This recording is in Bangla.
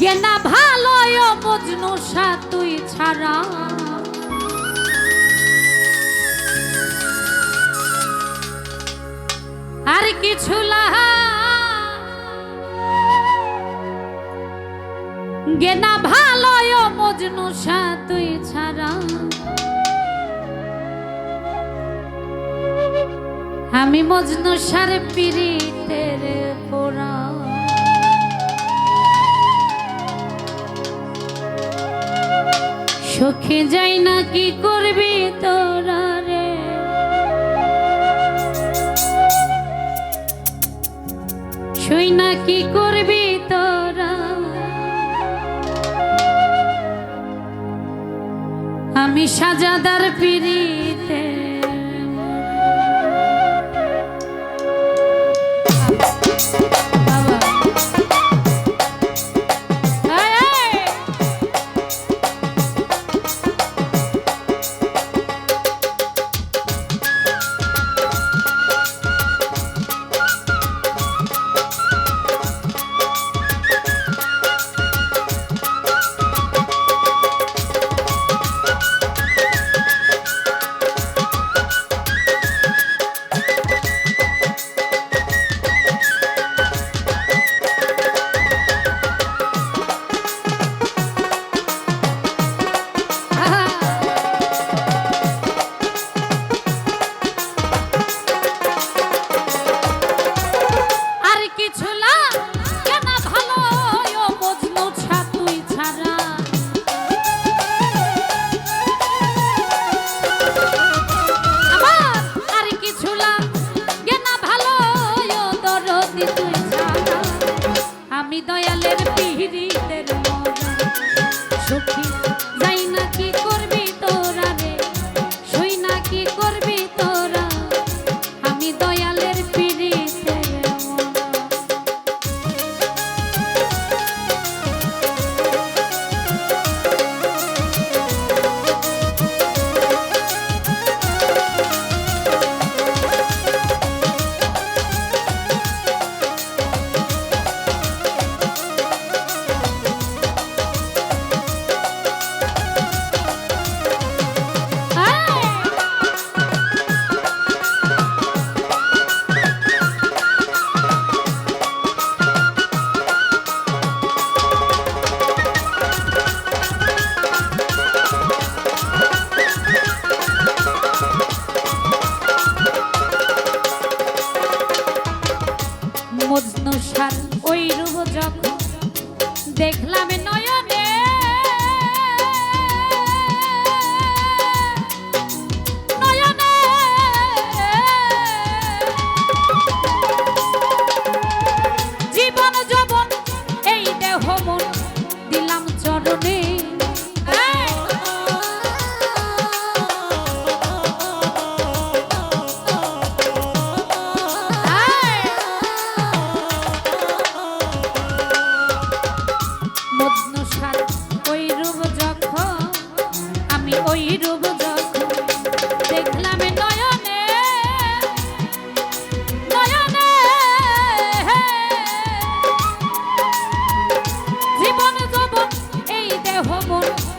গেনা ভালো মজনু সা তুই ছাড়া। আর কিছু গেনা ভালো মজনু সা তুই ছাড়া। আমি মজনু সার পিরিতের পোড়া সখে যাই না কি করবি তোরা রে? শুই না কি করবি তোরা? আমি সাজাদার পিড়িতে হব না।